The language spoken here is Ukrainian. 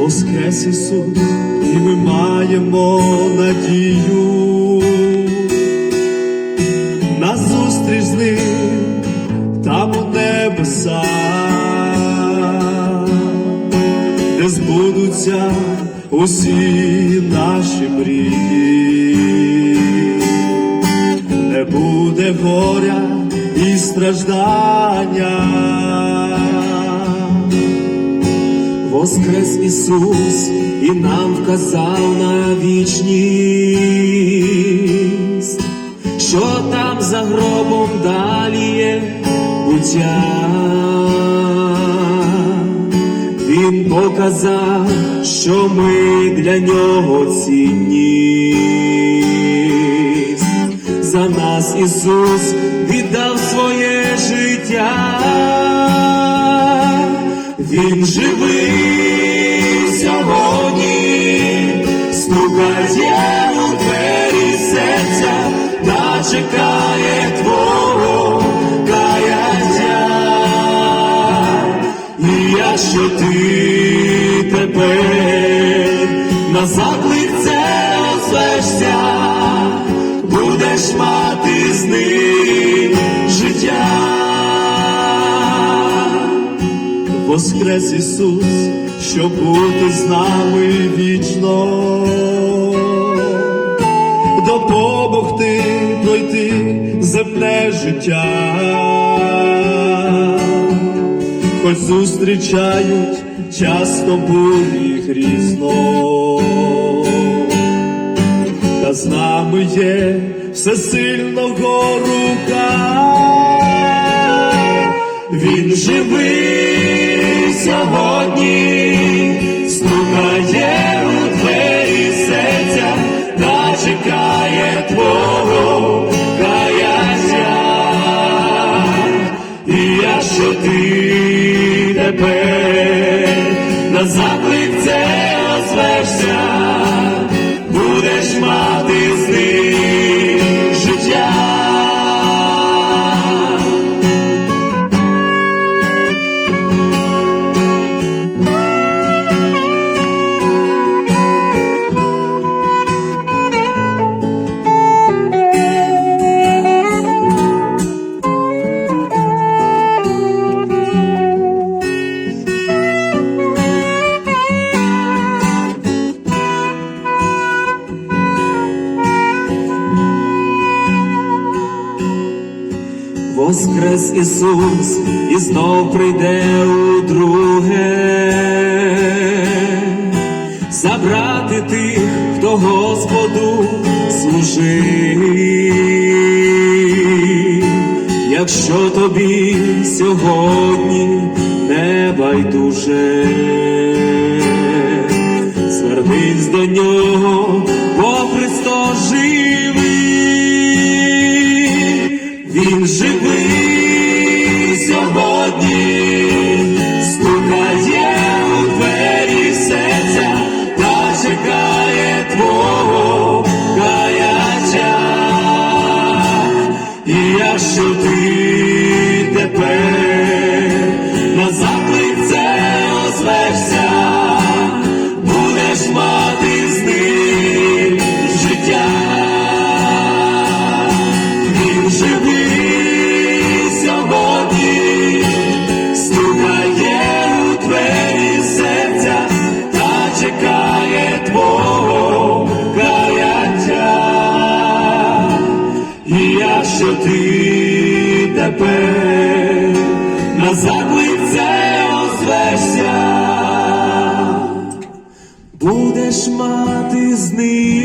Воскрес Ісус, і ми маємо надію на зустріч з ним там у небесах, де збудуться усі наші мрії, не буде горя і страждання. Воскрес Ісус і нам вказав на вічність, що там за гробом далі є буття. Він показав, що ми для нього цінність. За нас Ісус віддав своє життя. Він живий сьогодні, стукає у двері серця та чекає твого каяття. І якщо ти тепер на заклик це озвешся, будеш мати з ним Воскрес Ісус, щоб бути з нами вічно, допомогти пройти земне життя, хоч зустрічають часто бурі грізно, та з нами є всесильного рука. Він живий Воскрес Ісус і знов прийде у друге, забрати тих, хто Господу служив. Якщо тобі сьогодні не байдуже, звернись до нього, бо Христос живий. Він живий тепер на лице це озвешся, будеш мати з ним.